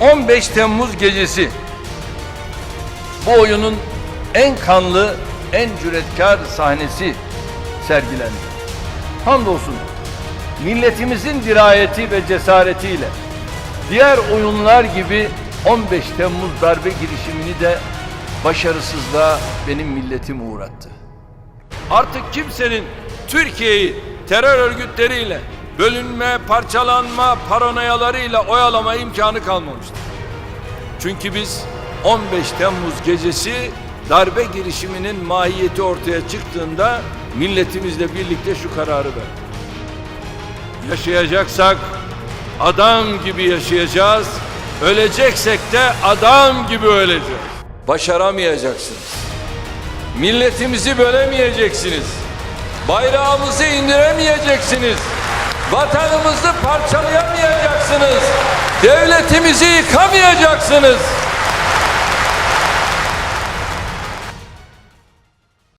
15 Temmuz gecesi bu oyunun en kanlı, en cüretkar sahnesi sergilendi. Hamdolsun milletimizin dirayeti ve cesaretiyle diğer oyunlar gibi 15 Temmuz darbe girişimini de başarısızlığa benim milletim uğrattı. Artık kimsenin Türkiye'yi terör örgütleriyle bölünme, parçalanma, paranoyalarıyla oyalama imkanı kalmamıştır. Çünkü biz 15 Temmuz gecesi darbe girişiminin mahiyeti ortaya çıktığında milletimizle birlikte şu kararı verdik. Yaşayacaksak adam gibi yaşayacağız. Öleceksek de adam gibi öleceğiz. Başaramayacaksınız. Milletimizi bölemeyeceksiniz. Bayrağımızı indiremeyeceksiniz. Vatanımızı parçalayamayacaksınız. Devletimizi yıkamayacaksınız.